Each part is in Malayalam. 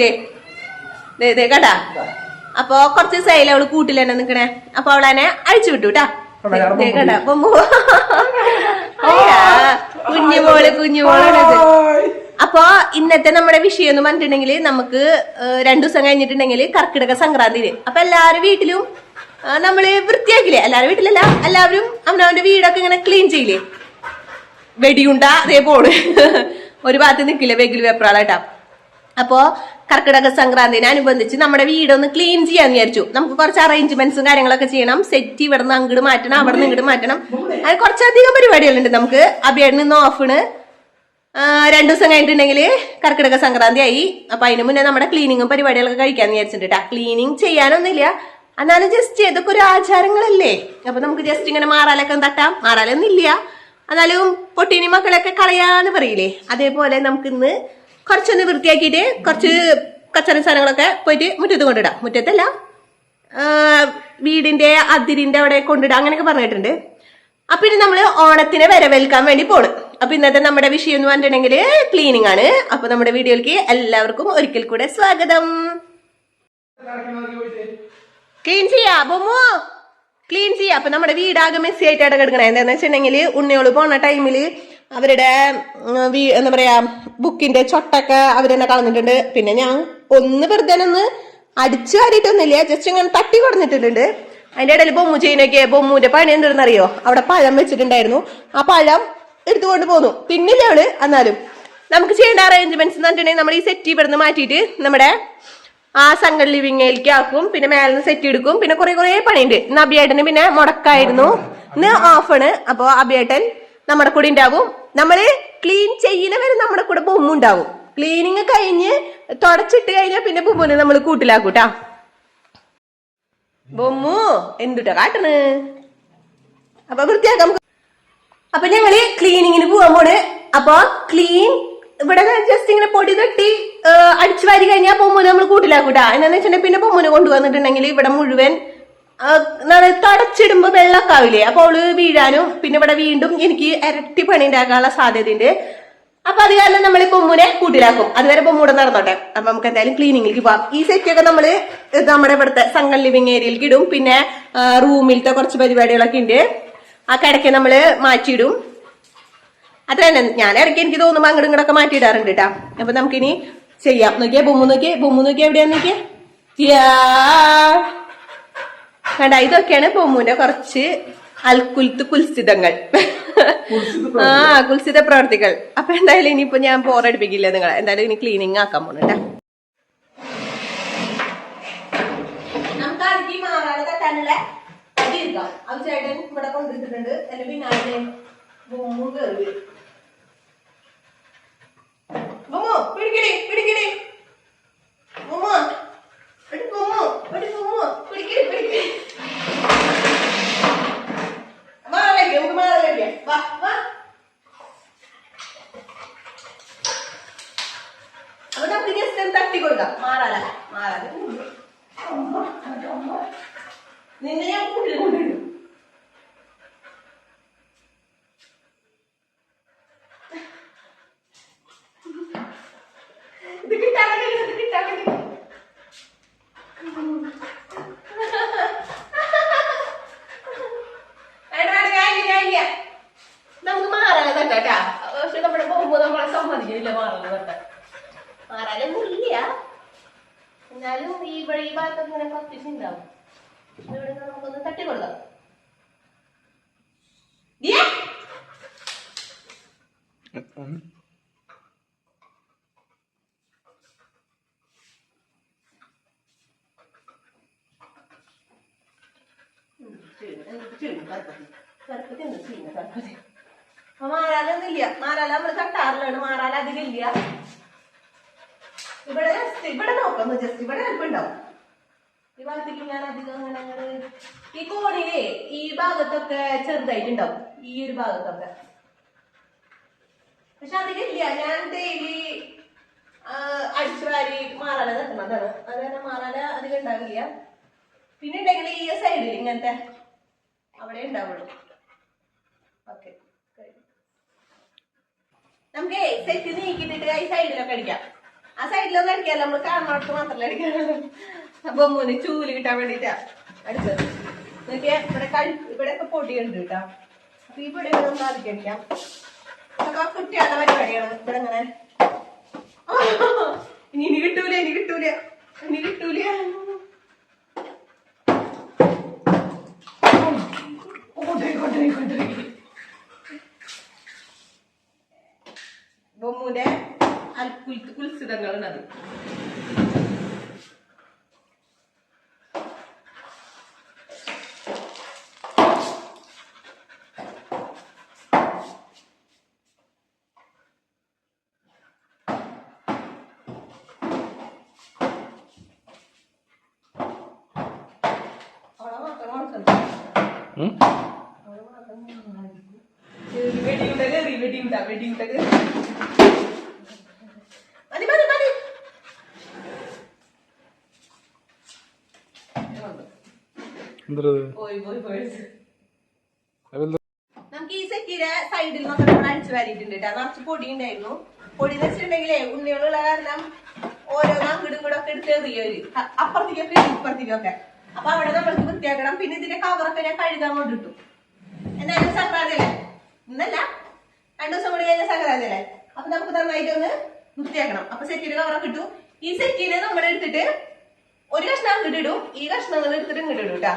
ദേ ദേ ദേ കേട്ടാ. അപ്പൊ കുറച്ച് ദിവസമായില്ലേ അവൾ കൂട്ടിൽ തന്നെ നിക്കണേ. അപ്പൊ അവളെന്നെ അഴിച്ചു വിട്ടു കേട്ടാ കേട്ടാ കുഞ്ഞുമോൾ കുഞ്ഞുമോളാണിത് അപ്പൊ ഇന്നത്തെ നമ്മുടെ വിഷയം എന്ന് പറഞ്ഞിട്ടുണ്ടെങ്കിൽ നമുക്ക് രണ്ടു ദിവസം കഴിഞ്ഞിട്ടുണ്ടെങ്കിൽ കർക്കിടക സംക്രാന്തി അപ്പൊ എല്ലാവരും വീട്ടിലും നമ്മൾ വൃത്തിയാക്കില്ലേ? എല്ലാവരും വീട്ടിലല്ല എല്ലാവരും അവനവന്റെ വീടൊക്കെ ഇങ്ങനെ ക്ലീൻ ചെയ്യില്ലേ? വെടിയുണ്ട അതേ പോണ് ഒരു ഭാഗത്ത് നിൽക്കില്ല വെഗിൽ വെപ്രാളായിട്ടാ. അപ്പോ കർക്കിടക സംക്രാന്തിനനുബന്ധിച്ച് നമ്മുടെ വീടൊന്ന് ക്ലീൻ ചെയ്യാന്ന് വിചാരിച്ചു. നമുക്ക് കുറച്ച് അറേഞ്ച്മെന്റ്സും കാര്യങ്ങളൊക്കെ ചെയ്യണം. സെറ്റ് ഇവിടെ നിന്ന് അങ്ങോട്ട് മാറ്റണം അവിടെ നിന്ന് ഇങ്ങോട്ട് മാറ്റണം. അങ്ങനെ കുറച്ചധികം പരിപാടികളുണ്ട്. നമുക്ക് അബിയുടെ ഇന്ന് ഓഫാണ് രണ്ടു ദിവസം കഴിഞ്ഞിട്ടുണ്ടെങ്കിൽ കർക്കിടക സംക്രാന്തി ആയി. അപ്പൊ അതിന് മുന്നേ നമ്മുടെ ക്ലീനിങ്ങും പരിപാടികളൊക്കെ കഴിക്കാന്ന് വിചാരിച്ചിട്ടാ ക്ലീനിങ് ചെയ്യാനൊന്നുമില്ല. എന്നാലും ജസ്റ്റ് ഇതൊക്കെ ഒരു ആചാരങ്ങളല്ലേ? അപ്പൊ നമുക്ക് ജസ്റ്റ് ഇങ്ങനെ മാറാലൊക്കെ തട്ടാം. മാറാലൊന്നുമില്ല. എന്നാലും പൊട്ടിനി മക്കളൊക്കെ കളയാന്ന് പറയില്ലേ? അതേപോലെ നമുക്ക് ഇന്ന് കുറച്ചൊന്ന് വൃത്തിയാക്കിയിട്ട് കുറച്ച് കച്ചറ സാധനങ്ങളൊക്കെ പോയിട്ട് മുറ്റത്ത് കൊണ്ടിടാം. മുറ്റത്തല്ല വീടിന്റെ അതിരിന്റെ അവിടെ കൊണ്ടിടാം അങ്ങനെയൊക്കെ പറഞ്ഞിട്ടുണ്ട്. അപ്പൊ ഇനി നമ്മൾ ഓണത്തിനെ വരവേൽക്കാൻ വേണ്ടി പോണ്. അപ്പൊ ഇന്നത്തെ നമ്മുടെ വിഷയം എന്ന് പറഞ്ഞിട്ടുണ്ടെങ്കിൽ ക്ലീനിങ് ആണ്. അപ്പൊ നമ്മുടെ വീഡിയോയിലേക്ക് എല്ലാവർക്കും ഒരിക്കൽ കൂടെ സ്വാഗതം. ക്ലീൻ ചെയ്യാ ബൊമ്മോ? ക്ലീൻ ചെയ്യാ. അപ്പൊ നമ്മുടെ വീടാകെ മെസ്സി ആയിട്ടാണ് കിടക്കണേ എന്താന്ന് വെച്ചിട്ടുണ്ടെങ്കിൽ ഉണ്ണിയോൾ പോണ ടൈമിൽ അവരുടെ എന്താ പറയാ ബുക്കിന്റെ ചൊട്ടൊക്കെ അവരെന്നെ കളഞ്ഞിട്ടുണ്ട്. പിന്നെ ഞാൻ ഒന്ന് വെറുതെ ഒന്ന് അടിച്ചു വാരിയിട്ടൊന്നുമില്ല. ജസ്റ്റ് ഇങ്ങനെ തട്ടി കൊടുത്തിട്ടുണ്ട്. അതിന്റെ ഇടയിൽ ബൊമ്മു ചെയ്യുന്നൊക്കെ ബൊമ്മുവിന്റെ പണി എന്തെന്ന് അറിയോ? അവിടെ പഴം വെച്ചിട്ടുണ്ടായിരുന്നു. ആ പഴം എടുത്തുകൊണ്ട് പോന്നു. പിന്നില്ല അവൾ എന്നാലും. നമുക്ക് ചെയ്യേണ്ട അറേഞ്ച്മെന്റ്സ് എന്ന് പറഞ്ഞിട്ടുണ്ടെങ്കിൽ നമ്മൾ ഈ സെറ്റ് ഇവിടുന്ന് മാറ്റിയിട്ട് നമ്മുടെ ആ സംഘ ലിവിങ്ങിലേക്ക് ആക്കും. പിന്നെ മേലെ സെറ്റ് എടുക്കും. പിന്നെ കുറെ കുറെ പണിയുണ്ട്. ഇന്ന് അബിയേട്ടന് പിന്നെ മുടക്കായിരുന്നു. ഇന്ന് ഓഫാണ് അപ്പൊ അഭിയേട്ടൻ നമ്മുടെ കൂടെ ഉണ്ടാവും. നമ്മൾ ക്ലീൻ ചെയ്യുന്ന വരെ നമ്മുടെ കൂടെ ബൊമ്മ ഉണ്ടാവും. ക്ലീനിങ് കഴിഞ്ഞ് തുടച്ചിട്ട് കഴിഞ്ഞാൽ പിന്നെ ബൊമ്മുനെ നമ്മൾ കൂട്ടിലാക്കൂട്ടാ ബൊമ്മു എന്തുട്ടാ കാട്ടണ്? അപ്പൊ വൃത്തിയാക്കാം. അപ്പൊ ഞങ്ങൾ ക്ലീനിങ്ങിന് പോവാൻ പോണ്. അപ്പൊ ക്ലീൻ ഇവിടെ ജസ്റ്റ് ഇങ്ങനെ പൊടി തട്ടി അടിച്ചു വാരി കഴിഞ്ഞാൽ പൊമ്മൂന് നമ്മൾ കൂട്ടിലാക്കൂട്ടാ എന്നാന്ന് വെച്ചിട്ടുണ്ടെങ്കിൽ പിന്നെ പൊമ്മൂന് കൊണ്ടുവന്നിട്ടുണ്ടെങ്കിൽ ഇവിടെ മുഴുവൻ എന്താണ് തടച്ചിടുമ്പോ തടച്ചിടുമ്പോൾ ആവില്ലേ അപ്പൊ അവൾ വീഴാനും പിന്നെ ഇവിടെ വീണ്ടും എനിക്ക് ഇരട്ടി പണി ഉണ്ടാക്കാനുള്ള സാധ്യതയുണ്ട്. അപ്പൊ അത് കാരണം നമ്മൾ പൊമ്മൂനെ കൂട്ടിലാക്കും. അതുവരെ പൊമ്മൂടെ നടന്നോട്ടെ. അപ്പൊ നമുക്ക് എന്തായാലും ക്ലീനിങ്ങിലേക്ക് പോവാം. ഈ സെറ്റ് ഒക്കെ നമ്മൾ നമ്മുടെ ഇവിടുത്തെ സങ്കൽ ലിവിങ് ഏരിയയിലേക്ക് ഇടും. പിന്നെ റൂമിലത്തെ കുറച്ച് പരിപാടികളൊക്കെ ഉണ്ട് ആ കിടക്കെ നമ്മൾ മാറ്റിയിടും. അത് തന്നെ. ഞാൻ ഇടയ്ക്ക് എനിക്ക് തോന്നുമ്പോ അങ്ങോട്ടും ഇങ്ങോട്ടൊക്കെ മാറ്റിയിടാറുണ്ട് കേട്ടാ അപ്പൊ നമുക്കിനി ചെയ്യാം. നോക്കിയേ ബൊമ്മു നോക്കിയേ ബൊമ്മു നോക്കിയേ എവിടെയാ നോക്കിയേ? കണ്ട ഇതൊക്കെയാണ് ബൊമ്മുവിന്റെ കുറച്ച് അൽക്കുൽത്ത് കുൽസിതങ്ങൾ. ആ കുൽസിത പ്രവർത്തികൾ. അപ്പൊ എന്തായാലും ഇനിയിപ്പോ ഞാൻ ബോറടിപ്പിക്കില്ല നിങ്ങൾ എന്തായാലും ഇനി ക്ലീനിങ് ആക്കാൻ നമുക്ക് മാറാതെ തട്ടാനുള്ള എടുക്കാം അത് ചേട്ടൻ ഇവിടെ കൊണ്ടിട്ടിട്ടുണ്ട് എന്റെ പിന്നാലെ ബൊമ്മു കയറി വരും. പിടിക്കണേ പിടിക്കണേ പിടിക്കടി. ഇത് കിട്ടാൻ വേണ്ടി ഇത് കിട്ടാൻ വേണ്ടി വേണ്ട, വേണ്ട, ഞാനില്ല, ഞാനില്ല. നമ്മളെ ഇല്ല എന്നാലും ഈ വഴി ഭാഗത്തൊക്കെ ഇങ്ങനെ ഉണ്ടാവും ഇവിടെ നിന്ന് നമുക്കൊന്ന് തട്ടിക്കൊള്ളാം ദിയ? ഉം, ചെയ്യ്, എന്തൊക്കെ ചെയ്യ്, ഗണപതി. ഗണപതി ഒന്ന് ചെയ്യ്, ഗണപതി. അപ്പൊ മാറാലൊന്നുമില്ല മാറാല നമ്മൾ തട്ടാറിലാണ് മാറാല അധികം ഇല്ല ഇവിടെ just ഇവിടെ നോക്കാം ജസ്റ്റ് ഇവിടെ എളുപ്പമുണ്ടാവും ഈ ഭാഗത്തേക്ക് ഞാൻ അധികം അങ്ങനെ അങ്ങനെ ഈ കോണിലേ ഈ ഭാഗത്തൊക്കെ ചെറുതായിട്ടുണ്ടാവും. ഈ ഒരു ഭാഗത്തൊക്കെ. പക്ഷെ അതിലില്ല. ഞാൻ ഡെയിലി അടിച്ചുവാരി മാറാല തട്ടുന്നതാണ് അത് തന്നെ മാറാല അധികം ഉണ്ടാവില്ല. പിന്നെ ഉണ്ടെങ്കിൽ ഈ സൈഡിൽ ഇങ്ങനത്തെ അവിടെ ഉണ്ടാവുള്ളൂ. ഓക്കെ നമുക്ക് സെറ്റ് നീക്കിട്ടിട്ട് ഈ സൈഡിലൊക്കെ അടിക്കാം. ആ സൈഡിലൊക്കെ അടിക്കാല്ലോ നമ്മൾ കാണുന്നിടത്ത് മാത്രമല്ല അടിക്കാം അപ്പൊ മൂന്ന് ചൂൽ കിട്ടാൻ വേണ്ടിട്ടാ അടിച്ചത്. നോക്കിയാ ഇവിടെ കഴി ഇവിടെ ഒക്കെ പൊടിയുണ്ട് കേട്ടോ. അപ്പൊ ഈ പൊടി ഒന്ന് അടിക്കാം അതൊക്കെ കുട്ടികളുടെ പരിപാടിയാണ് ഇവിടെ അങ്ങനെ ഇനി ഇനി കിട്ടൂല ഇനി കിട്ടൂല ഇനി കിട്ടൂല. ബൊമ്മുന്റെ അൽക്കുൽ കുൽസിതങ്ങളാണ് അത് അവളെ മാത്രം കൊടുക്കണം വെടിയുണ്ട കയറി വെടിയുണ്ട വെടിയുണ്ട കയറി മതി മതി മതി എന്തത് പോയി പോയി പോയി അതെന്താ നമുക്ക് ഈ സെക്കീര സൈഡിൽ നിന്നൊക്കെ അടിച്ചു വാരിയിട്ടുണ്ട് കേട്ടോ. നിറച്ച് പൊടി ഉണ്ടായിരുന്നു. പൊടി എന്ന് വെച്ചിട്ടുണ്ടെങ്കിലേ ഉണ്ണികളുള്ള കാരണം ഓരോന്നും അങ്ങോട്ടും ഇങ്ങോട്ടും ഒക്കെ എടുത്ത് എറിയൊരു അപ്പുറത്തേക്കൊക്കെ ഇപ്പുറത്തേക്കൊക്കെ. അപ്പൊ അവിടെ നമ്മൾക്ക് വൃത്തിയാക്കണം. പിന്നെ ഇതിന്റെ കവറൊക്കെ ഞാൻ കഴുകാൻ കൊണ്ടിട്ടു എന്നാലും സംക്രാന്തിയല്ലേ ഇന്നല്ല. രണ്ടു ദിവസം കൂടി കഴിഞ്ഞ സംക്രാന്തിയല്ലേ അപ്പൊ നമുക്ക് നന്നായിട്ട് ഒന്ന് വൃത്തിയാക്കണം. അപ്പൊ സെറ്റിയുടെ കവറൊക്കെ ഇട്ടു. ഈ സെറ്റിനെ നമ്മൾ എടുത്തിട്ട് ഒരു കഷ്ണം അങ്ങോട്ട് ഇടും. ഈ കഷ്ണങ്ങൾ എടുത്തിട്ട് ഇങ്ങോട്ട് ഇടും കേട്ടാ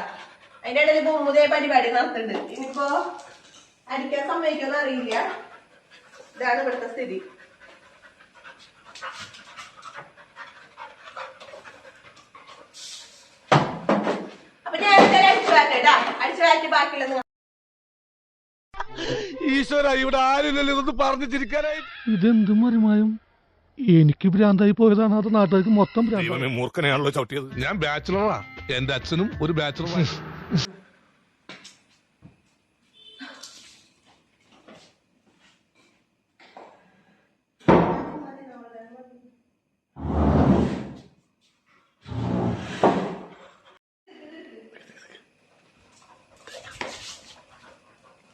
അതിന്റെ ഇടയിൽ ബോമുതേ പരിപാടി നടത്തുന്നുണ്ട്. ഇനിയിപ്പോ അടിക്കാൻ സമ്മതിക്കുമെന്ന് അറിയില്ല. ഇതാണ് ഇവിടുത്തെ സ്ഥിതി. അപ്പൊ ഞാൻ എന്തായാലും അടിച്ചു വാറ്റേട്ടാ അടിച്ചു വാറ്റി ബാക്കിയുള്ളത്. ഈശ്വര ഇവിടെ ആരുമില്ലല്ലോ ഇതൊന്ന് പറഞ്ഞു ചിരിക്കാനായി ഇതെന്ത് മരുമായും എനിക്ക് ഭ്രാന്തായി പോയതാണ് അത് നാട്ടുകാർക്ക് മൊത്തം ദൈവമേ മൂർഖനെയാണല്ലോ ചവിട്ടിയത്. ഞാൻ ബാച്ചിലറാ എന്റെ അച്ഛനും ഒരു ബാച്ചിലറാണ്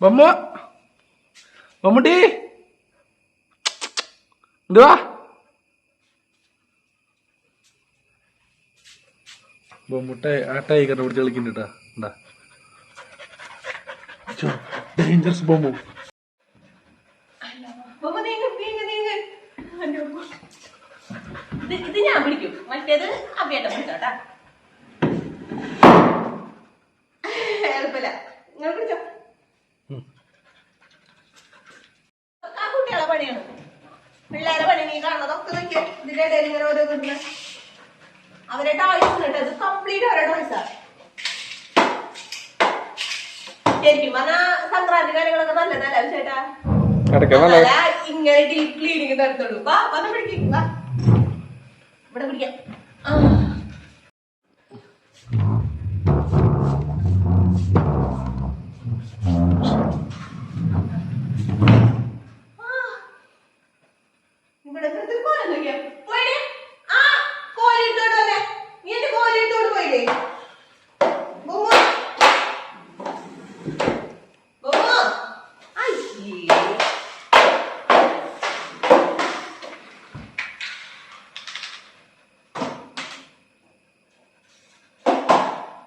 ബമ്മ മമ്മൂട്ടി എന്തുവാ ബൊമ്മുട്ടെ ആ ടൈഗറിനെ പിടിച്ച് കളിക്കുന്നുണ്ടാ എന്താ ഡേഞ്ചറസ് ബൊമ്മു. ഇത് ഞാൻ പിടിക്കും മറ്റേത് അഭിയേട്ടം പിടിച്ചോട്ടാ എളുപ്പമില്ല നിങ്ങൾ പിടിച്ചോ കുട്ടികളെ പണിയാണ്. പിള്ളേരെ പണി നീ കാണുന്നതൊക്കെ നോക്കിയ. ഇതിന്റെ ഇടയിൽ ഇങ്ങനെ ഓരോ കിട്ടുന്ന അവരെ ടോയ്സ് കേട്ടോ. ഇത് കംപ്ലീറ്റ് അവരുടെ ടോയ്സാ ശരിക്കും പറഞ്ഞാ സംക്രാന്തി കാര്യങ്ങളൊക്കെ നല്ലതല്ല ചേട്ടാ ഇങ്ങനെ ഡീപ് ക്ലീനിങ് നടത്തുള്ളൂ. വാ വന്ന് പിടിക്കും വാ. ഇവിടെ പിടിക്കാം ആ. ആ. ഇവിടെ ഇവിടുത്തെ കോലം നോക്കിയാ. പോയില്ലേ? ആ, കോരി എടുത്തോണ്ട് വന്നേ. നീ എന്റെ കോരി എടുത്തോണ്ട് പോയില്ലേ? ബൊമ്മ. ബൊമ്മ. അയ്യേ.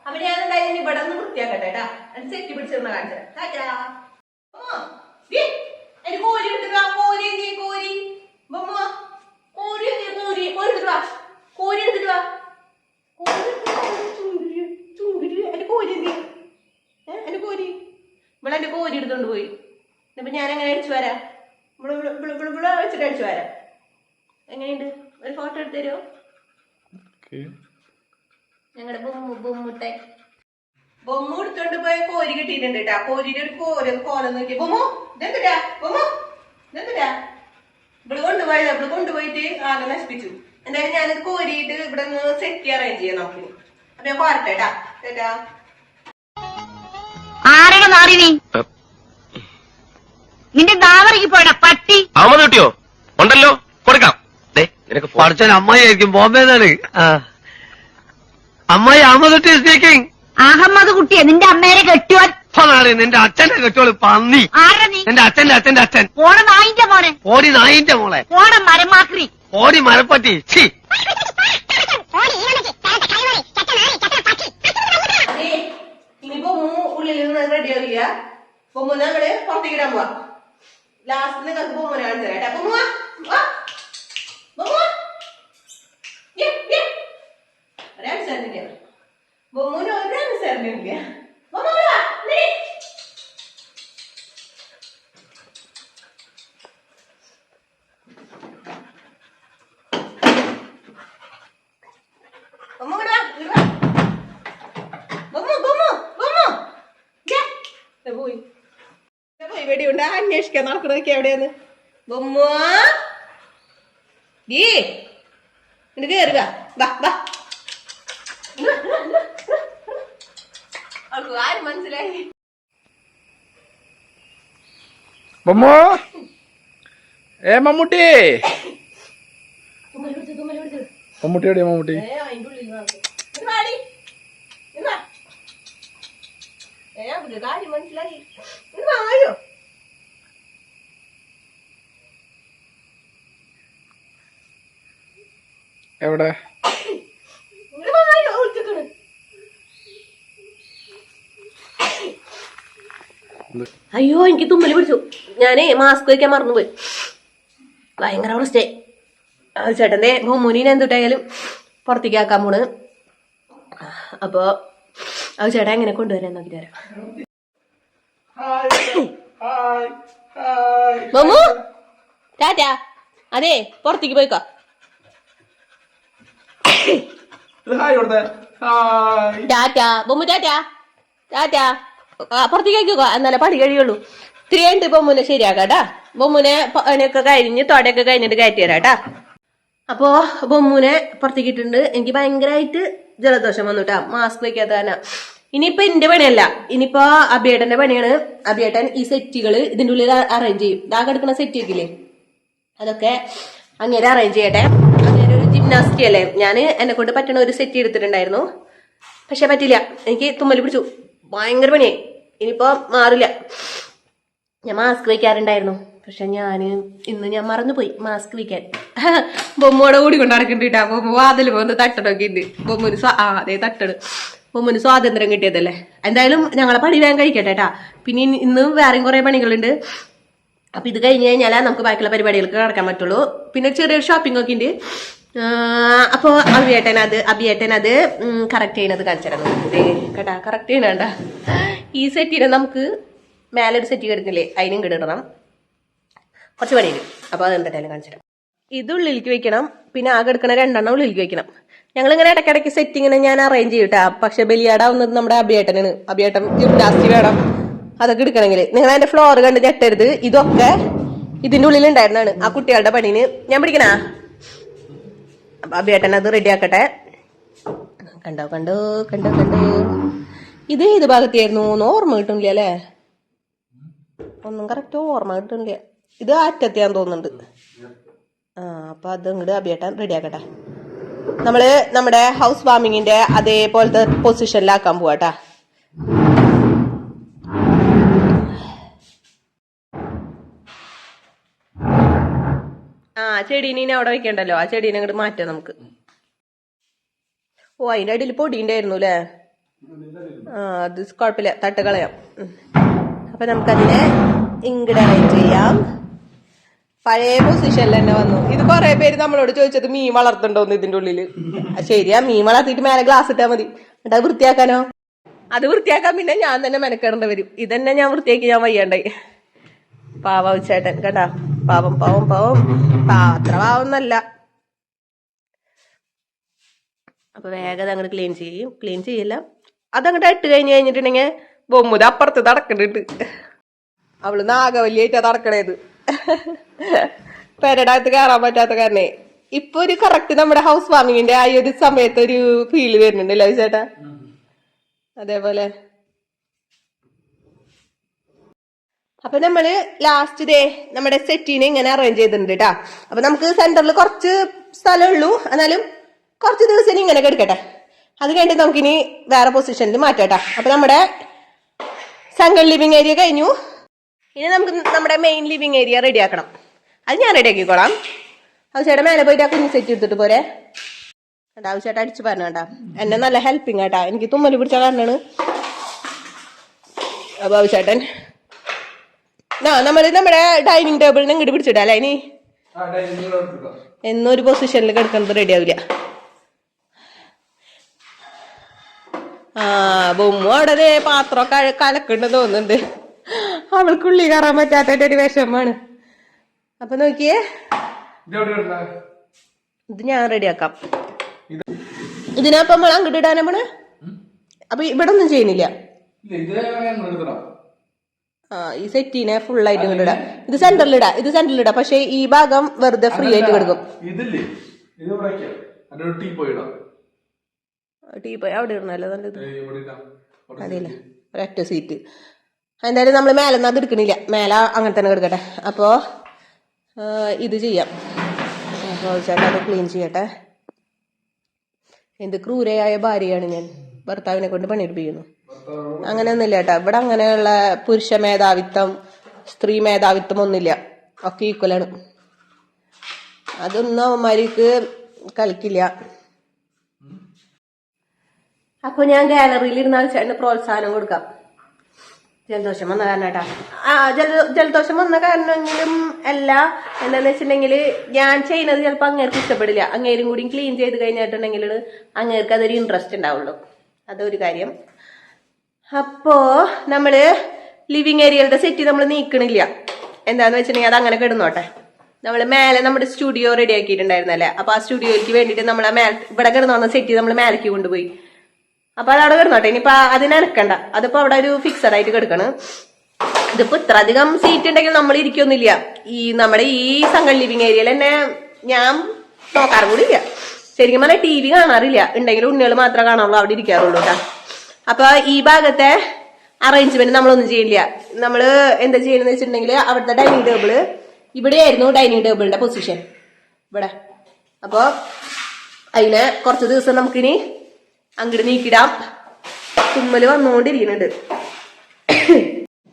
അപ്പൊ ഞാൻ എന്തായാലും ഇനി ഇവിടെ ഒന്ന് വൃത്തിയാക്കട്ടെ കേട്ടാ എന്നിട്ട് സെറ്റ് പിടിച്ചിരുന്ന കാണിച്ചു ടാറ്റാ ബൊമ്മ, ദേ, എന്റെ കോരി എടുത്തിട്ട് വാ, കോരി എന്തിയെ, കോരി ബൊമ്മ, കോരി എന്തിയെ, കോരി കോരി എടുത്തിട്ട് വാ കോരി എടുത്തിട്ട് വാ കോരി എടുത്തിട്ട് വാ, ചുണ്ടിരി, ചുണ്ടിരി, എന്റെ കോരി എന്തിയെ? ഏ, എന്റെ കോരി ഇവിടെ എന്റെ കോരി എടുത്തോണ്ട് പോയി ഇപ്പൊ ഞാൻ എങ്ങനെ അടിച്ചു വരാം ഇവിടെ ഇവിടെ വെച്ചിട്ട് അടിച്ചു വരാം. എങ്ങനെയുണ്ട്? ഒരു ഫോട്ടോ എടുത്ത് തരുമോ ഞങ്ങളുടെ ബൊമ്മ ബൊമ്മുട്ടെ. ബൊമ്മു എടുത്തോണ്ട് പോയ കോരി കിട്ടിയിട്ടുണ്ട് കേട്ടാ കോരിയുടെ ഒരു കോര കോല നോക്കി. ബൊമ്മു ഇതെന്തിട്ടാ ബൊമ്മു ഇതെന്തിട്ടാ ഇവിടെ കൊണ്ടുപോയത്. ഇവിടെ കൊണ്ടുപോയിട്ട് ആകെ നശിപ്പിച്ചു. എന്തായാലും ഞാൻ കോരിയിട്ട് ഇവിടെ നിന്ന് സെറ്റ് അറേഞ്ച് ചെയ്യാം നമുക്ക്. അപ്പൊ ഞാൻ പോരട്ടെ കേട്ടാ ചേട്ടാ ആരുടെ മാറി നീ നിന്റെ ദാവറിക്ക് പോയടാ പട്ടി. അഹമ്മദ് കിട്ടിയോ? ഉണ്ടല്ലോ? കൊടുക്കാം. ദേ, നിനക്ക് ഫോൺ പഠിച്ചാൻ അമ്മായി ആയിരിക്കും ബോംബെ എന്നാണ്. അമ്മായി അഹമ്മദ് സ്പീക്കിംഗ് അഹമ്മദ് കുട്ടിയെ നിന്റെ അമ്മേരെ കെട്ടിയോ ഫനാണ് കെട്ടോളി നിന്റെ അച്ഛന്റെ കെട്ടോളി പന്നി. ആരാ നീ? നിന്റെ അച്ഛന്റെ അച്ഛന്റെ അച്ഛൻ. പോണ നായിന്റെ മോനെ. ഓടി നായിന്റെ മോളെ. പോണ മരമാക്രി. ഓടി മരപ്പട്ടി. ഛി. ഇനിയിപ്പോ ഉള്ളിൽ നിന്ന് റെഡി ആവില്ല അപ്പൊ നമ്മൾ പുറത്തേക്ക് ഇടാൻ പോവാ. ലാസ്റ്റ് നിങ്ങൾക്ക് ബൊമ്മുനെ കാണിച്ചു തരാം കേട്ടോ ബൊമ്മു. വാ. ബൊമ്മു ഒരു. നീ. ബൊമ്മു അന്വേഷിക്കാൻ ബൊമ്മു? ആരും മനസ്സിലായി. മമ്മോ ഏ മമ്മൂട്ടി? മമ്മൂട്ടി എവിടെയാ മമ്മൂട്ടി? ഏ നടക്കും ഇത് വാടി ഇത് വാ ഏ അവൾക്ക് കാര്യം മനസ്സിലായി ഇത് വായോ എവിടെ? അയ്യോ എനിക്ക് തുമ്മൽ പിടിച്ചു. ഞാനേ മാസ്ക് വയ്ക്കാൻ മറന്നുപോയി. ഭയങ്കര അവസ്ഥ ചേട്ടന്റെ ഭൂമുനിനെ എന്തുട്ടായാലും പുറത്തേക്ക് ആക്കാൻ പോണ്. അപ്പോ അത് ചേട്ടൻ എങ്ങനെ കൊണ്ടുവരാൻ നോക്കി തരാം മമ്മു ടാറ്റാ. അതെ പുറത്തേക്ക് പോയിക്കോ. ഹായ് ഇവിടുത്തെ. ഹായ് പണി കഴിയുള്ളൂ. ഇത്തിരി കഴിഞ്ഞിട്ട് ബൊമ്മുനെ ശരിയാക്കാട്ടാ ബൊമ്മുനെ പണിയൊക്കെ കഴിഞ്ഞ് തൊടയൊക്കെ കഴിഞ്ഞിട്ട് കയറ്റി തരാട്ടാ അപ്പോ ബൊമ്മുനെ പുറത്തേക്ക് ഇട്ടിട്ടുണ്ട്. എനിക്ക് ഭയങ്കരമായിട്ട് ജലദോഷം വന്നുട്ടാ മാസ്ക് വെക്കാത്ത കാരണം. ഇനിയിപ്പോ എന്റെ പണിയല്ല. ഇനിയിപ്പോ അബിയേട്ടന്റെ പണിയാണ്. അബിയേട്ടൻ ഈ സെറ്റുകൾ ഇതിന്റെ ഉള്ളിൽ അറേഞ്ച് ചെയ്യും. ഇതാ സെറ്റ് ഒക്കെയില്ലേ അതൊക്കെ അങ്ങനെ അറേഞ്ച് ചെയ്യട്ടെ. ഒരു അല്ലേ? ഞാൻ എന്നെ കൊണ്ട് പറ്റണ ഒരു സെറ്റ് എടുത്തിട്ടുണ്ടായിരുന്നു. പക്ഷെ പറ്റില്ല എനിക്ക് തുമ്മൽ പിടിച്ചു. ഭയങ്കര പണിയായി. ഇനിയിപ്പോ മാറില്ല. ഞാൻ മാസ്ക് വെക്കാറുണ്ടായിരുന്നു. പക്ഷെ ഞാൻ ഇന്ന് ഞാൻ മറന്നുപോയി മാസ്ക് ബൊമ്മോടെ കൂടി കൊണ്ട് നടക്കണ്ടിട്ടാ ബൊമ്മ വാതിൽ പോകുന്ന തട്ടടൊക്കെ ഉണ്ട്. ബൊമ്മന് ആ അതെ തട്ടട് ബൊമ്മന് സ്വാതന്ത്ര്യം കിട്ടിയതല്ലേ? എന്തായാലും ഞങ്ങളെ പണി വേഗം കഴിക്കട്ടെ കേട്ടാ. പിന്നെ ഇനി- ഇന്ന് വേറെയും കുറെ പണികളുണ്ട്. അപ്പൊ ഇത് കഴിഞ്ഞ് കഴിഞ്ഞാലേ നമുക്ക് ബാക്കിയുള്ള പരിപാടികൾക്ക് നടക്കാൻ പറ്റുള്ളൂ. പിന്നെ ചെറിയൊരു ഷോപ്പിംഗ് ഒക്കെ ഉണ്ട്. അപ്പോൾ അഭിയേട്ടൻ അത് അഭിയേട്ടൻ അത് കറക്റ്റ് ചെയ്യണത് കാണിച്ചിരുന്നു കേട്ടാ കറക്റ്റ് ചെയ്യണണ്ട ഈ സെറ്റിനെ നമുക്ക് മേലെ ഒരു സെറ്റ് കിടക്കില്ലേ അതിനും കിടണം. കുറച്ച് പണിയുണ്ട് അപ്പോൾ അത് എന്തായാലും തരാം ഇത് ഉള്ളിലേക്ക് വെക്കണം പിന്നെ ആകെ എടുക്കണ രണ്ടെണ്ണം ഉള്ളിലേക്ക് വെക്കണം. ഞങ്ങൾ ഇങ്ങനെ ഇടയ്ക്കിടയ്ക്ക് സെറ്റ് ഇങ്ങനെ ഞാൻ അറേഞ്ച് ചെയ്യട്ടാ. പക്ഷെ ബലിയാടാവുന്നത് നമ്മുടെ അഭിയേട്ടനാണ്. അഭിയേട്ടൻ ജിംനാസ്റ്റി വേണം. അതൊക്കെ എടുക്കണമെങ്കിൽ നിങ്ങൾ അതിന്റെ ഫ്ലോർ കണ്ട് ഞെട്ടരുത്. ഇതൊക്കെ ഇതിന്റെ ഉള്ളിൽ ഉണ്ടായിരുന്നാണ് ആ കുട്ടികളുടെ പണിന്. ഞാൻ പിടിക്കണാ? അപ്പൊ അഭിയേട്ടൻ അത് റെഡി ആക്കട്ടെ. കണ്ടോ കണ്ടോ കണ്ടോ കണ്ടോ. ഇത് ഏത് ഭാഗത്തായിരുന്നു? ഒന്നും ഓർമ്മ കിട്ടുന്നില്ല അല്ലേ? ഒന്നും കറക്റ്റ് ഓർമ്മ കിട്ടുന്നില്ല. ഇത് അറ്റത്തെയാന്ന് തോന്നുന്നുണ്ട്. ആ അപ്പൊ അത് ഇങ്ങോട്ട് അഭിയേട്ടൻ റെഡി ആക്കട്ടെ. നമ്മൾ നമ്മുടെ ഹൗസ് വാമിങ്ങിന്റെ അതേപോലത്തെ പൊസിഷനിലാക്കാൻ പോവാട്ടാ ചെടീനെ ഇനി അവിടെ വെക്കണ്ടല്ലോ? ആ ചെടീനെ അങ്ങോട്ട് മാറ്റാം നമുക്ക്. ഓ അതിന്റെ അടിയിൽ പൊടി ഉണ്ടായിരുന്നു അല്ലേ? ആ അത് കുഴപ്പമില്ല. തട്ട് കളയാം. അപ്പൊ നമുക്കതിനെ ഇങ്ങോട്ട് അറേഞ്ച് ചെയ്യാം. പഴയ പൊസിഷനിൽ തന്നെ വന്നു. ഇത് കുറെ പേര് നമ്മളോട് ചോദിച്ചത് മീൻ വളർത്തുണ്ടോന്ന് ഇതിന്റെ ഉള്ളിൽ. ശരിയാ മീൻ വളർത്തിട്ട് മേലെ ഗ്ലാസ് ഇട്ടാ മതി. അത് വൃത്തിയാക്കാനോ? അത് വൃത്തിയാക്കാൻ പിന്നെ ഞാൻ തന്നെ മെനക്കെടേണ്ടി വരും. ഇതന്നെ ഞാൻ വൃത്തിയാക്കി ഞാൻ വയ്യാണ്ടായി. പാവ ചേട്ടൻ കേട്ടാ പാവം പാവം പാവം. പാത്രമാവുന്നല്ല. അപ്പൊ വേഗം അങ്ങോട്ട് ക്ലീൻ ചെയ്യും. ക്ലീൻ ചെയ്യില്ല. അതങ്ങോട്ട് ഇട്ട് കഴിഞ്ഞ് കഴിഞ്ഞിട്ടുണ്ടെങ്കിൽ ബൊമ്മുത അപ്പുറത്ത് തടക്കണ്ടിട്ട് അവൾ നാഗവല്ലിയായിട്ടാ തടക്കണേത് പെരടകത്ത് കയറാൻ പറ്റാത്ത കാരണേ. ഇപ്പൊ ഒരു കറക്റ്റ് നമ്മുടെ ഹൗസ് വാമിങ്ങിന്റെ ആ ഒരു സമയത്ത് ഒരു ഫീൽ വരുന്നുണ്ടല്ലോ ചേട്ടാ അതേപോലെ അപ്പൊ നമ്മൾ ലാസ്റ്റ് ഡേ നമ്മുടെ സെറ്റിനെ ഇങ്ങനെ അറേഞ്ച് ചെയ്തിട്ടുണ്ട് കേട്ടാ അപ്പൊ നമുക്ക് സെന്ററിൽ കുറച്ച് സ്ഥലമുള്ളൂ. എന്നാലും കുറച്ച് ദിവസം ഇങ്ങനെ എടുക്കട്ടെ. അത് കഴിഞ്ഞിട്ട് നമുക്കിനി വേറെ പൊസിഷനിൽ മാറ്റാട്ടാ അപ്പൊ നമ്മുടെ സംഘം ലിവിങ് ഏരിയ കഴിഞ്ഞു. ഇനി നമുക്ക് നമ്മുടെ മെയിൻ ലിവിങ് ഏരിയ റെഡി ആക്കണം അത് ഞാൻ റെഡി ആക്കിക്കോളാം. ആവശ്യമായിട്ട് മേലെ പോയിട്ട് ആ സെറ്റ് എടുത്തിട്ട് പോരെ. ആവശ്യമായിട്ട് അടിച്ചു പറഞ്ഞാ എന്നെ നല്ല ഹെൽപ്പിങ് കേട്ടാ എനിക്ക് തുമ്മൽ പിടിച്ച കാരണമാണ് അപ്പൊ ആവശ്യമായിട്ടൻ നമ്മൾ നമ്മുടെ ഡൈനിങ് ടേബിളിന് ഇങ്ങോട്ട് പിടിച്ചിട്ടാ അല്ലേ ഇനി? എന്നും ഒരു പൊസിഷനിൽ കിടക്കുന്നത് റെഡി ആവില്ല ആ ബൊമ്മു അവിടെ പാത്രമൊക്കെ കലക്കുണ്ടെന്ന് തോന്നുന്നുണ്ട്. അവൾക്കുള്ളി കയറാൻ പറ്റാത്തതിന്റെ ഒരു വിഷമാണ്. അപ്പൊ നോക്കിയേ. ഇത് ഞാൻ റെഡിയാക്കാം ഇതിനപ്പം നമ്മൾ അങ്ങോട്ട് നമ്മൾ അപ്പൊ ഇവിടെ ഒന്നും ചെയ്യുന്നില്ല. ഈ സെറ്റിനെ ഫുൾ ആയിട്ട് ഇങ്ങോട്ട് ഇടാം ഇത് സെന്ററിൽ ഇടാ ഇത് സെന്ററിൽ ഇടാം പക്ഷേ ഈ ഭാഗം വെറുതെ ഫ്രീ ആയിട്ട് കിടക്കും. ഇതില്ലേ? ഇത് ടീ പോയി. അവിടെ ഇടണല്ലോ അതെയല്ലേ ഒരൊറ്റ സീറ്റ്. എന്തായാലും നമ്മൾ മേലെ നിന്ന് അത് എടുക്കണില്ല. മേലെ അങ്ങനെ തന്നെ കിടക്കട്ടെ. അപ്പോൾ ഇത് ചെയ്യാം. അപ്പോൾ ചേട്ടാ അത് ക്ലീൻ ചെയ്യട്ടെ. എന്ത് ക്രൂരയായ ഭാര്യയാണ് ഞാൻ. ഭർത്താവിനെ കൊണ്ട് പണിയെടുപ്പിക്കുന്നു. അങ്ങനെയൊന്നുമില്ല കേട്ടോ. ഇവിടെ അങ്ങനെയുള്ള പുരുഷ മേധാവിത്വം സ്ത്രീ മേധാവിത്വം ഒന്നുമില്ല. ഒക്കെ ഈക്വലാണ് അതൊന്നും അവന്മാർക്ക് കളിക്കില്ല. അപ്പൊ ഞാൻ ഗാലറിയിൽ ഇരുന്നാൽ ചേട്ടന് പ്രോത്സാഹനം കൊടുക്കാം. ജലദോഷം വന്ന കാരണം കേട്ടാ. ആ ജല ജലദോഷം വന്ന കാരണമെങ്കിലും അല്ല. എന്താന്ന് വെച്ചിട്ടുണ്ടെങ്കിൽ ഞാൻ ചെയ്യുന്നത് ചിലപ്പോൾ അങ്ങേർക്ക് ഇഷ്ടപ്പെടില്ല. അങ്ങേരും കൂടി ക്ലീൻ ചെയ്ത് കഴിഞ്ഞിട്ടുണ്ടെങ്കിൽ അങ്ങേർക്ക് അതൊരു ഇൻട്രസ്റ്റ് ഉണ്ടാവുള്ളൂ. അതൊരു കാര്യം. അപ്പോ നമ്മൾ ലിവിങ് ഏരിയയുടെ സെറ്റ് നമ്മൾ നീക്കണില്ല. എന്താന്ന് വെച്ചിട്ടുണ്ടെങ്കിൽ അത് അങ്ങനെ കിടന്നോട്ടെ. നമ്മൾ മേലെ നമ്മുടെ സ്റ്റുഡിയോ റെഡി ആക്കിയിട്ടുണ്ടായിരുന്നല്ലേ അപ്പൊ ആ സ്റ്റുഡിയോയിലേക്ക് വേണ്ടിയിട്ട് നമ്മൾ ആ ഇവിടെ കിടന്നു സെറ്റ് നമ്മൾ മേലേക്ക് കൊണ്ടുപോയി. അപ്പൊ അത് അവിടെ കിടന്നോട്ടെ. ഇനിയിപ്പൊ അതിനനക്കണ്ട അതിപ്പോ അവിടെ ഒരു ഫിക്സഡ് ആയിട്ട് കിടക്കണ്. ഇതിപ്പോ ഇത്ര അധികം സീറ്റ് ഉണ്ടെങ്കിൽ നമ്മൾ ഇരിക്കൊന്നുമില്ല. ഈ നമ്മുടെ ഈ സംഘം ലിവിങ് ഏരിയയിൽ തന്നെ ഞാൻ നോക്കാറ് ഇല്ല ശരിക്കും പറഞ്ഞാൽ ടി വി കാണാറില്ല. ഉണ്ടെങ്കിൽ ഉണ്ണികൾ മാത്രമേ കാണാറുള്ളൂ. അവിടെ ഇരിക്കാറുള്ളൂ കേട്ടോ. അപ്പൊ ഈ ഭാഗത്തെ അറേഞ്ച്മെന്റ് നമ്മളൊന്നും ചെയ്യില്ല. നമ്മൾ എന്താ ചെയ്യണമെന്ന് വെച്ചിട്ടുണ്ടെങ്കിൽ അവിടുത്തെ ഡൈനിങ് ടേബിൾ ഇവിടെയായിരുന്നു ഡൈനിങ് ടേബിളിന്റെ പൊസിഷൻ ഇവിടെ. അപ്പോൾ അതിനെ കുറച്ച് ദിവസം നമുക്കിനി അങ്ങോട്ട് നീക്കിടാം. തുമ്മൽ വന്നുകൊണ്ടിരിക്കുന്നുണ്ട്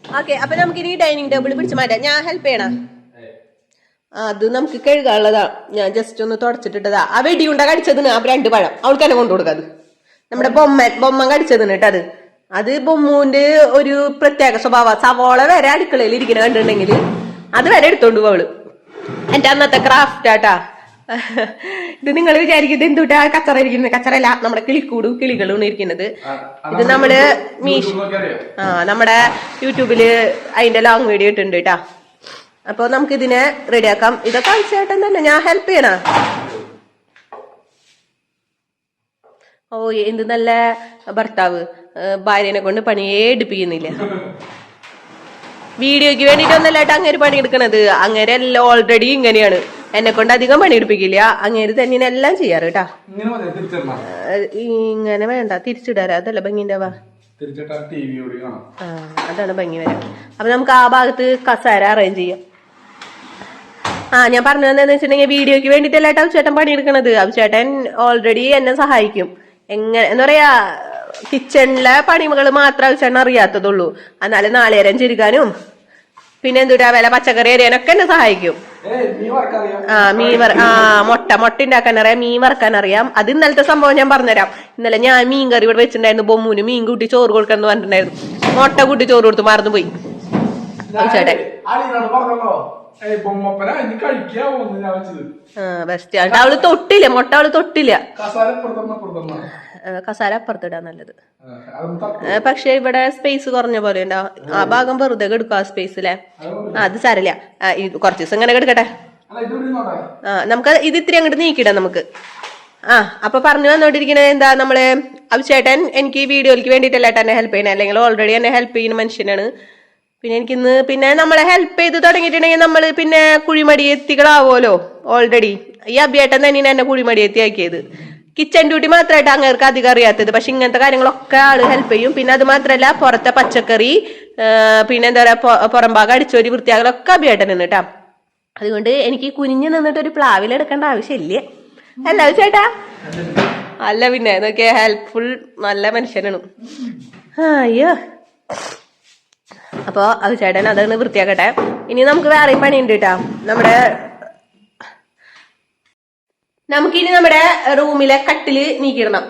ഓക്കെ അപ്പൊ നമുക്കിനി ഡൈനിങ് ടേബിൾ പിടിച്ച് മാറ്റാം. ഞാൻ ഹെൽപ്പ് ചെയ്യണ? അത് നമുക്ക് കഴുകാനുള്ളതാ. ഞാൻ ജസ്റ്റ് ഒന്ന് തുടച്ചിട്ടിട്ടതാ. ആ വെടിയുണ്ട കടിച്ചതിന് ആ രണ്ട് പഴം. അവൾക്ക് തന്നെ കൊണ്ടു കൊടുക്കാത് നമ്മുടെ ബൊമ്മ ബൊമ്മ കടിച്ചതിന് കേട്ടോ അത്. അത് ബൊമ്മുവിന്റെ ഒരു പ്രത്യേക സ്വഭാവ. സവോള വരെ അടുക്കളയിൽ ഇരിക്കുന്ന കണ്ടിട്ടുണ്ടെങ്കിൽ അത് വരെ എടുത്തോണ്ട് പോവൾ എന്റെ അന്നത്തെ ക്രാഫ്റ്റ് ആട്ടാ. ഇത് നിങ്ങൾ വിചാരിക്കും ഇത് എന്തുട്ടാ? കച്ചറ ഇരിക്കുന്നത്. കച്ചറല്ല നമ്മുടെ കിളിക്കൂടും കിളികളും ഇരിക്കുന്നത്. ഇത് നമ്മൾ മീഷ് ആ നമ്മുടെ യൂട്യൂബിൽ അതിന്റെ ലോങ് വീഡിയോ ഇട്ടുണ്ട് കേട്ടാ. അപ്പൊ നമുക്ക് ഇതിനെ റെഡിയാക്കാം ഇതൊക്കെ ആവശ്യമായിട്ട് തന്നെ ഞാൻ ഹെൽപ്പ് ചെയ്യണ? ഓ എന്ത് നല്ല ഭർത്താവ്. ഭാര്യനെ കൊണ്ട് പണിയേ എടുപ്പിക്കുന്നില്ല വീഡിയോയ്ക്ക് വേണ്ടിട്ടൊന്നല്ല കേട്ടോ അങ്ങേര് പണിയെടുക്കണത്. അങ്ങേര് എല്ലാം ഓൾറെഡി ഇങ്ങനെയാണ്. എന്നെ കൊണ്ട് അധികം പണിയെടുപ്പിക്കില്ല അങ്ങേര് തന്നെ എല്ലാം ചെയ്യാറ് കേട്ടാ. ഇങ്ങനെ വേണ്ട തിരിച്ചിടാറ്. അതല്ല ഭംഗിന്റെ വാ. ആ അതാണ് ഭംഗി വരാം. അപ്പൊ നമുക്ക് ആ ഭാഗത്ത് കസാര അറേഞ്ച് ചെയ്യാം. ആ ഞാൻ പറഞ്ഞു എന്താന്ന് വെച്ചിട്ടുണ്ടെങ്കിൽ വീഡിയോക്ക് വേണ്ടിട്ടല്ലേട്ടാ ചേട്ടൻ പണിയെടുക്കണത്. ചേട്ടൻ ഓൾറെഡി എന്നെ സഹായിക്കും. എങ്ങനെ എന്താ പറയാ കിച്ചണിലെ പണികൾ മാത്രം ചേട്ടൻ അറിയാത്തതുള്ളൂ. എന്നാലും നാളേരം ചെരുകാനും പിന്നെ എന്തുട്ടാ വില പച്ചക്കറി അരിയാനൊക്കെ എന്നെ സഹായിക്കും. ആ മീൻ വറ ആ മുട്ട മുട്ട ഉണ്ടാക്കാൻ അറിയാം മീൻ വറക്കാൻ അറിയാം. അത് ഇന്നലത്തെ സംഭവം ഞാൻ പറഞ്ഞുതരാം. ഇന്നലെ ഞാൻ മീൻ കറി ഇവിടെ വെച്ചിട്ടുണ്ടായിരുന്നു ബൊമ്മൂന് മീൻ കൂട്ടി ചോറ് കൊടുക്കണം പറഞ്ഞിട്ടുണ്ടായിരുന്നു. മുട്ട കൂട്ടി ചോറ് കൊടുത്ത് മറന്നു പോയി ചേട്ടൻ ബൊമ്മപ്പന ഇനി കഴിക്കാവോന്ന് ഞാൻ വെച്ചത്. ആ ബെസ്റ്റ് ആയിട്ട് അവൾ തൊട്ടില്ല മുട്ട അവൾ തൊട്ടില്ല. കസാര അപ്പുറത്തിടാൻ നല്ലത്. അതൊന്നും തപ്പു ആ, പക്ഷെ ഇവിടെ സ്പേസ് കുറഞ്ഞ പോലെ ഉണ്ടാവും ആ ഭാഗം വെറുതെ എടുക്കും ആ സ്പേസിലെ അത് സാരല്ല കുറച്ച് ദിവസം ഇങ്ങനെ എടുക്കട്ടെ അല്ല ആ നമുക്ക് ഇത് ഇത്തിരി അങ്ങോട്ട് നീക്കിടാം നമുക്ക്. ആ അപ്പൊ പറഞ്ഞു വന്നോണ്ടിരിക്കുന്നത് എന്താ നമ്മൾ അഭിചേട്ടൻ എനിക്ക് ഈ വീഡിയോയ്ക്ക് വേണ്ടിയിട്ടല്ല എന്നെ ഹെൽപ്പ് ചെയ്യണേ അല്ലെങ്കിൽ ഓൾറെഡി എന്നെ ഹെൽപ്പ് ചെയ്യുന്ന മനുഷ്യനാണ്. പിന്നെ എനിക്ക് ഇന്ന് പിന്നെ നമ്മളെ ഹെൽപ്പ് ചെയ്ത് തുടങ്ങിയിട്ടുണ്ടെങ്കിൽ നമ്മൾ പിന്നെ കുഴിമടി എത്തികളാവുമല്ലോ ഓൾറെഡി ഈ അഭിയേട്ടൻ തന്നെയാണ് എന്നെ കുഴിമടി എത്തിയാക്കിയത് കിച്ചൺ ഡ്യൂട്ടി മാത്രമായിട്ട് അങ്ങേർക്ക് അധികം അറിയാത്തത്. പക്ഷെ ഇങ്ങനത്തെ കാര്യങ്ങളൊക്കെ ആൾ ഹെൽപ്പ് ചെയ്യും. പിന്നെ അത് മാത്രമല്ല പുറത്തെ പച്ചക്കറി പിന്നെ എന്താ പറയാ പുറംഭാഗം പുറം ഭാഗം അടിച്ചോരി വൃത്തിയാക്കലൊക്കെ അഭിയേട്ടൻ നിന്നിട്ടാ. അതുകൊണ്ട് എനിക്ക് കുനിഞ്ഞു നിന്നിട്ട് ഒരു പ്ലാവിൽ എടുക്കേണ്ട ആവശ്യമില്ല. അല്ല ചേട്ടാ? അല്ല പിന്നെ നോക്കിയ ഹെൽപ്ഫുൾ നല്ല മനുഷ്യനാണ്. അയ്യോ. അപ്പൊ അത് ചേട്ടൻ അതൊന്ന് വൃത്തിയാക്കട്ടെ. ഇനി നമുക്ക് വേറെ പണി ഉണ്ട് കേട്ടാ. നമ്മുടെ നമുക്കിനി നമ്മുടെ റൂമിലെ കട്ടിൽ നീക്കിടണം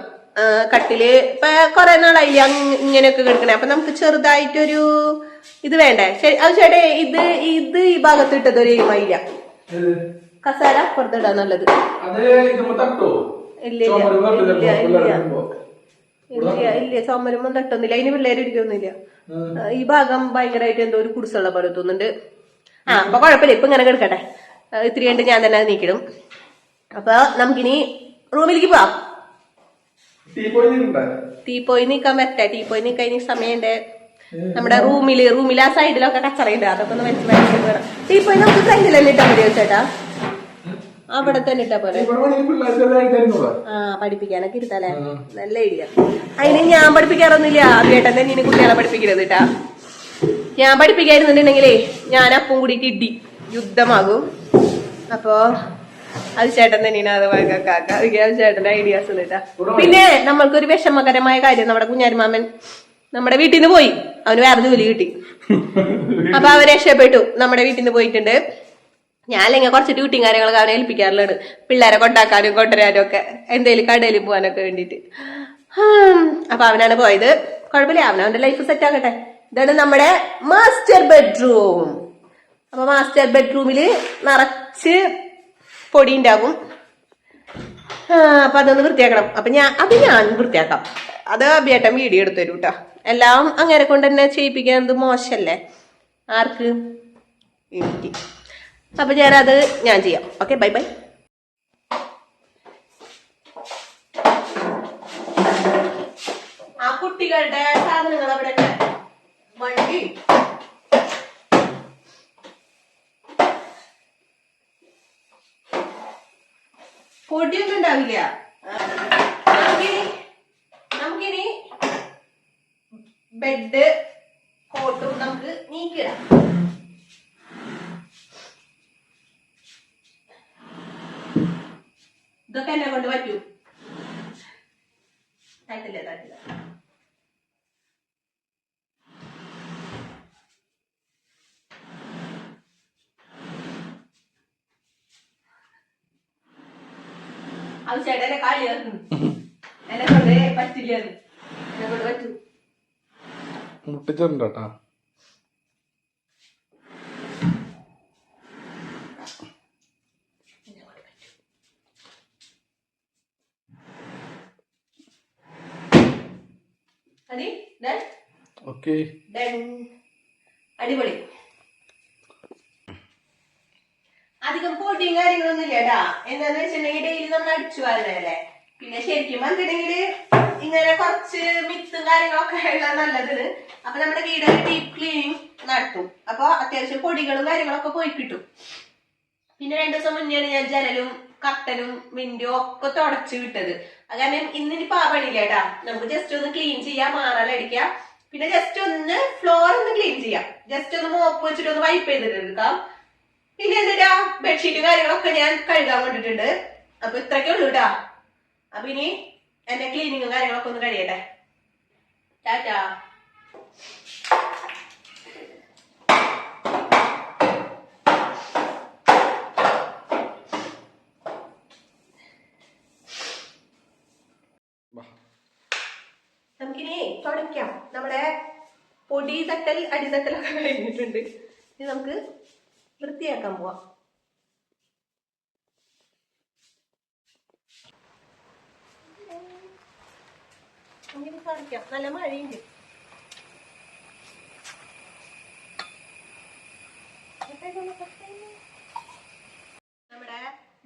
കട്ടിൽ ഇപ്പൊ കുറെ നാളായില്ലേ ഇങ്ങനെയൊക്കെ കിടക്കണേ. അപ്പൊ നമുക്ക് ചെറുതായിട്ടൊരു ഇത് വേണ്ടേ? അത് ചേട്ടേ ഇത് ഇത് ഈ ഭാഗത്ത് ഇട്ടത് ഒരു ഇല്ല കസാര പുറത്തിടാ നല്ലത്. ഇല്ല ഇല്ല ഇല്ല ഇല്ല ഇല്ല. ചുമരുമ്പം തട്ടൊന്നുമില്ല. അതിന് പിള്ളേര് ഇരിക്കൊന്നുമില്ല ഈ ഭാഗം ഭയങ്കരമായിട്ട് എന്തോ ഒരു കുടിസുള്ള പോലെ തോന്നുന്നുണ്ട്. ആ അപ്പൊ കുഴപ്പമില്ല ഇപ്പൊ ഇങ്ങനെ കിടക്കട്ടെ. ഇത്തിരി കണ്ട് ഞാൻ തന്നെ നീക്കിടും. അപ്പൊ നമുക്കിനി റൂമിലേക്ക് പോവാം. പോയി നിക്കാൻ പറ്റേ ടീ പോയി നിക്കാൻ ഇനി സമയമുണ്ട്. നമ്മുടെ റൂമിൽ റൂമിൽ ആ സൈഡിലൊക്കെ കച്ചറയുണ്ട്. അതൊക്കെ ഒന്ന് വെച്ച് മനസ്സിൽ ടീ പോയി നമുക്ക് സൈഡിലല്ലേ ഇട്ടാ മതിയോ ചേട്ടാ? അവിടെ തന്നെ ഇട്ടാ പോലെ. ആ പഠിപ്പിക്കാനൊക്കെ ഇരുത്തല്ലേ നല്ല ഐഡിയ അതിന് ഞാൻ പഠിപ്പിക്കാറൊന്നുമില്ല. ചേട്ടൻ ഇനി കുട്ടികളെ പഠിപ്പിക്കരുത് കേട്ടാ ഞാൻ പഠിപ്പിക്കായിരുന്നുണ്ടെങ്കിലേ ഞാൻ അപ്പം കൂടിയിട്ട് ഇടി യുദ്ധമാകും. അപ്പോ അത് ചേട്ടൻ തന്നെയാണ് അത് കാക്ക. അത് ചേട്ടന്റെ ഐഡിയാസ് കേട്ടാ പിന്നെ നമ്മൾക്കൊരു വിഷമകരമായ കാര്യം. നമ്മുടെ കുഞ്ഞാരിമാമൻ നമ്മുടെ വീട്ടിൽ നിന്ന് പോയി. അവന് വേറെ ജോലി കിട്ടി. അപ്പൊ അവൻ രക്ഷപ്പെട്ടു. നമ്മുടെ വീട്ടിൽ നിന്ന് പോയിട്ടുണ്ട്. ഞാൻ അല്ലെങ്കിൽ കുറച്ച് ഡ്യൂട്ടിയും കാര്യങ്ങളൊക്കെ അവനെ ഏൽപ്പിക്കാറുള്ളത് പിള്ളേരെ കൊണ്ടാക്കാനും കൊണ്ടുവരാനും ഒക്കെ. എന്തേലും കടയിൽ പോകാനൊക്കെ വേണ്ടിയിട്ട്. അപ്പൊ അവനാണ് പോയത്. കുഴപ്പമില്ല. അവന്റെ ലൈഫ് സെറ്റ് ആകട്ടെ ഇതാണ് നമ്മുടെ മാസ്റ്റർ ബെഡ്റൂം അപ്പൊ മാസ്റ്റർ ബെഡ്റൂമിൽ നിറച്ച് പൊടി ഉണ്ടാവും. അപ്പൊ അതൊന്ന് വൃത്തിയാക്കണം. അപ്പൊ ഞാൻ അത് ഞാൻ വൃത്തിയാക്കാം. അത് അഭിയേട്ടൻ വീഡിയോ എടുത്തു തരും കേട്ടോ എല്ലാം അങ്ങനെ കൊണ്ട് തന്നെ ചെയ്യിപ്പിക്കുന്നത് മോശല്ലേ? ആർക്ക്? എനിക്ക്. അപ്പൊ ഞാനത് ഞാൻ ചെയ്യാം. ഓക്കെ ബൈ ബൈ ആ കുട്ടികളുടെ സാധനങ്ങൾ അവിടെ വണ്ടി. പൊടിയൊന്നും ഉണ്ടാവില്ല. നമുക്കിനി നമുക്കിനി ബെഡ് കോട്ടും നമുക്ക് നീക്കിടാം ഇതൊക്കെ എന്നെ കൊണ്ട് പറ്റൂ. താഴ്ത്തില്ല താഴ്ത്തില്ല? അത് ചേട്ടനെ കളിയാക്കുന്നു എന്നെ കൊണ്ട് പറ്റില്ല എന്നെ കൊണ്ട് പറ്റൂ. മുട്ടിച്ചിട്ടുണ്ട് അടിപൊളി. അധികം പൊടിയും കാര്യങ്ങളൊന്നും ഇല്ലടാ എന്താന്ന് വെച്ചിട്ടുണ്ടെങ്കിൽ ഡെയിലി നമ്മൾ അടിച്ചു വരുന്നതല്ലേ? പിന്നെ ശരിക്കും വന്നിട്ടുണ്ടെങ്കിൽ ഇങ്ങനെ കുറച്ച് മിത്തും കാര്യങ്ങളൊക്കെ ഉള്ള നല്ലത് അപ്പൊ നമ്മുടെ വീട് ഡീപ് ക്ലീനിങ് നടത്തും. അപ്പൊ അത്യാവശ്യം പൊടികളും കാര്യങ്ങളൊക്കെ പോയി കിട്ടും. പിന്നെ രണ്ടു ദിവസം മുന്നെയാണ് ഞാൻ ജനലും കട്ടനും വിൻഡോ ഒക്കെ തുടച്ചു വിട്ടത്. കാരണം ഇന്നിനിപ്പോ ആ നമുക്ക് ജസ്റ്റ് ഒന്ന് ക്ലീൻ ചെയ്യാം മാറാലടിക്കാം പിന്നെ ജസ്റ്റ് ഒന്ന് ഫ്ലോർ ഒന്ന് ക്ലീൻ ചെയ്യാം. ജസ്റ്റ് ഒന്ന് മോപ്പ് വെച്ചിട്ട് ഒന്ന് വൈപ്പ് ചെയ്തിട്ട് എടുക്കാം. പിന്നെ എന്തിട്ടാ? ബെഡ്ഷീറ്റ് കാര്യങ്ങളൊക്കെ ഞാൻ കഴുകാൻ കൊണ്ടിട്ടുണ്ട്. അപ്പൊ ഇത്രയൊക്കെ ഉള്ളൂ കേട്ടാ അപ്പൊ ഇനി എന്റെ ക്ലീനിങ്ങും കാര്യങ്ങളൊക്കെ ഒന്ന് കഴിയട്ടെ. ടാറ്റാ നമുക്കിനി തുടയ്ക്കാം നമ്മുടെ പൊടി തട്ടൽ അടിതട്ടലൊക്കെ കഴിഞ്ഞിട്ടുണ്ട്. ഇനി നമുക്ക് വൃത്തിയാക്കാൻ പോവാം. ഇങ്ങനെ കാണിക്കാം. നല്ല മഴയുണ്ട്. നമ്മുടെ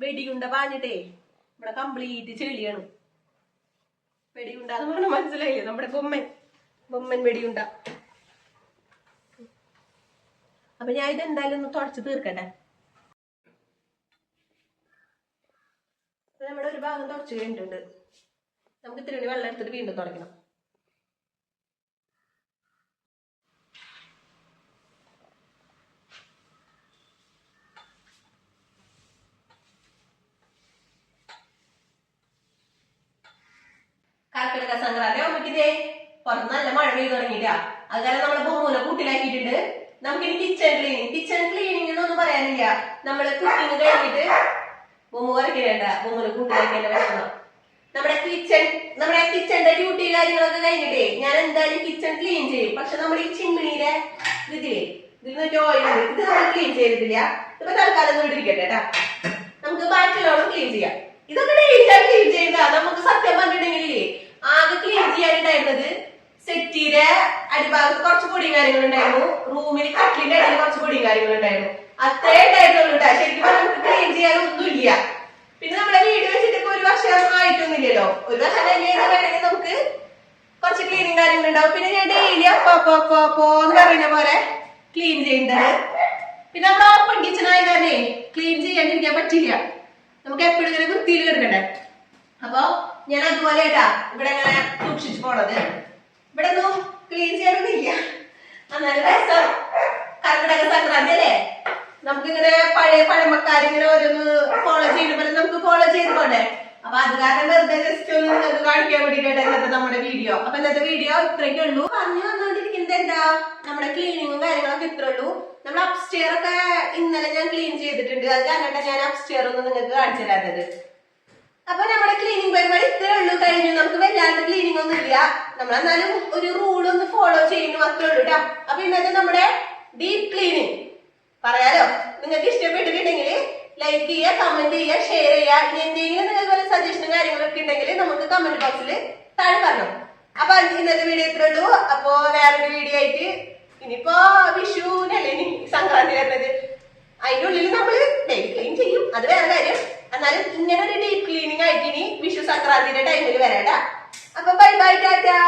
വെടിയുണ്ട പാഞ്ഞിട്ടേ ഇവിടെ കംപ്ലീറ്റ് ചെളിയാണ്. വെടിയുണ്ട എന്ന് പറഞ്ഞാൽ മനസ്സിലായില്ലേ? നമ്മുടെ ബൊമ്മൻ. ബൊമ്മൻ വെടിയുണ്ട അപ്പൊ ഞാൻ ഇത് എന്തായാലും ഒന്ന് തുടച്ച് തീർക്കട്ടെ. നമ്മുടെ ഒരു ഭാഗം തുടച്ചു കഴിഞ്ഞിട്ടുണ്ട്. നമുക്ക് ഇത്തിരി വെള്ളം എടുത്തിട്ട് വീണ്ടും തുടയ്ക്കണം. കർക്കിടക സംക്രാന്തി ആവുമ്പത്തേക്കേ പുറത്ത് നല്ല മഴ പെയ്തു തുടങ്ങിയിട്ടാ. അത് കാരണം നമ്മൾ ബൊമ്മൂനെ കൂട്ടിലാക്കിയിട്ടുണ്ട്. നമുക്കിനി കിച്ചൺ ക്ലീനിങ് കിച്ചൺ ക്ലീനിങ് എന്നൊന്നും പറയാനില്ല. നമ്മൾ കുക്കിംഗ് കഴിഞ്ഞിട്ട് ബൊമ്മ വരയ്ക്കണ്ട കൂട്ടി കൂട്ടിലാക്കേണ്ട ഭക്ഷണം. നമ്മുടെ കിച്ചൺ നമ്മുടെ കിച്ചന്റെ ഡ്യൂട്ടി കാര്യങ്ങളൊക്കെ കഴിഞ്ഞിട്ടേ ഞാൻ എന്തായാലും കിച്ചൺ ക്ലീൻ ചെയ്യും. പക്ഷെ നമ്മൾ ഈ ചിമ്മിണിയുടെ ഇതില്ലേ? ഇതിൽ ഓയിൽ ഇത് നമ്മൾ ക്ലീൻ ചെയ്തിട്ടില്ല. ഇപ്പൊ തൽക്കാലം ഒന്ന് ഇട്ടിരിക്കട്ടെ കേട്ടാ നമുക്ക് ബാക്കിയുള്ളവരും ക്ലീൻ ചെയ്യാം. ഇതൊക്കെ ഡീറ്റായി ക്ലീൻ ചെയ്താ നമുക്ക് സത്യം പറഞ്ഞിട്ടുണ്ടെങ്കിൽ ആകെ ക്ലീൻ ചെയ്യാനുണ്ടായിരുന്നത് സെറ്റിയുടെ അടിഭാഗത്ത് കുറച്ച് പൊടിയും കാര്യങ്ങളും ഉണ്ടായിരുന്നു. റൂമിൽ കട്ടിലിന്റെ അടിയിൽ കുറച്ച് പൊടിയും കാര്യങ്ങളും ഉണ്ടായിരുന്നു. അത്രേ ഉണ്ടായിരുന്നുള്ളൂ ശരിക്കും നമുക്ക് ക്ലീൻ ചെയ്യാനൊന്നുമില്ല പിന്നെ നമ്മുടെ വീട് വെച്ചിട്ട് ഒരു വർഷം ആയിട്ടൊന്നുമില്ലല്ലോ. ഒരു വർഷം കഴിഞ്ഞ് കഴിഞ്ഞാൽ നമുക്ക് കുറച്ച് ക്ലീനിങ് കാര്യങ്ങൾ ഉണ്ടാവും. പിന്നെ ഞാൻ ഡെയിലി അപ്പോ അപ്പോ അപ്പോ അപ്പോ എന്ന് പറയുന്ന പോലെ ക്ലീൻ ചെയ്യേണ്ടത് പിന്നെ നമ്മൾ ഓപ്പൺ കിച്ചൺ ആയ ക്ലീൻ ചെയ്യാണ്ടിരിക്കാൻ പറ്റില്ല. നമുക്ക് എപ്പോഴും ഇങ്ങനെ വൃത്തിയിൽ കിടക്കണ്ടേ? അപ്പൊ ഞാൻ അതുപോലെ ഇവിടെ ഇങ്ങനെ സൂക്ഷിച്ചു പോണത്. ഇവിടെ ഒന്നും ക്ലീൻ ചെയ്യാനൊന്നുമില്ല. എന്നാലും രസം. കർക്കിടക സംക്രാന്തി അല്ലേ? നമുക്കിങ്ങനെ പഴയ പഴമക്കാരിങ്ങനെ ഓരോന്ന് ഫോളോ ചെയ്യുന്ന നമുക്ക് ഫോളോ ചെയ്ത് പോണ്ടേ അപ്പൊ അത് കാരണം വെറുതെ ജസ്റ്റ് ഒന്ന് നിങ്ങൾക്ക് കാണിക്കാൻ വേണ്ടിയിട്ടാണ് ഇന്നത്തെ നമ്മുടെ വീഡിയോ അപ്പൊ ഇന്നത്തെ വീഡിയോ ഇത്രയൊക്കെ ഉള്ളൂ. പറഞ്ഞു വന്നുകൊണ്ടിരിക്കുന്നത് എന്താ? നമ്മുടെ ക്ലീനിങ്ങും കാര്യങ്ങളൊക്കെ ഇത്ര ഉള്ളൂ. നമ്മൾ അപ്സ്റ്റെയർ ഒക്കെ ഇന്നലെ ഞാൻ ക്ലീൻ ചെയ്തിട്ടുണ്ട്. അത് കാരണമായിട്ടാണ് ഞാൻ അപ്സ്റ്റെയർ ഒന്നും നിങ്ങൾക്ക് കാണിച്ചു തരാത്തത് അപ്പൊ നമ്മുടെ ക്ലീനിങ് പരിപാടി ഇത്രേ ഉള്ളൂ. കഴിഞ്ഞു. നമുക്ക് വല്ലാണ്ട് ക്ലീനിങ് ഒന്നും ഇല്ല. നമ്മളെന്നാലും ഒരു റൂൾ ഒന്ന് ഫോളോ ചെയ്യുന്നു അത്രേ ഉള്ളൂ കേട്ടോ അപ്പൊ ഇന്നത്തെ നമ്മുടെ ഡീപ് ക്ലീനിങ് പറയാലോ? നിങ്ങൾക്ക് ഇഷ്ടപ്പെട്ടിട്ടുണ്ടെങ്കിൽ ലൈക്ക് ചെയ്യുക കമന്റ് ചെയ്യുക ഷെയർ ചെയ്യുക. ഇനി എന്തെങ്കിലും നിങ്ങൾക്ക് വല്ല സജഷനും കാര്യങ്ങളൊക്കെ ഉണ്ടെങ്കിൽ നമുക്ക് കമന്റ് ബോക്സിൽ താഴെ പറഞ്ഞു. അപ്പൊ ഇന്നത്തെ വീഡിയോ ഇത്രേ ഉള്ളൂ. അപ്പോ വേറൊരു വീഡിയോ ആയിട്ട് ഇനിയിപ്പോ വിഷുവിനല്ലേ ഇനി സംക്രാന്തി വരുന്നത്? അതിന്റെ ഉള്ളിൽ നമ്മൾ ഡേ ക്ലീൻ ചെയ്യും. അത് വേറെ കാര്യം. എന്നാലും ഇങ്ങനെ ഒരു ഡീപ് ക്ലീനിങ് ആയിട്ട് ഇനി വിഷു സംക്രാന്തിന്റെ ടൈമിൽ വരാട്ടാ. അപ്പൊ ബൈ ബൈ ടാറ്റാ.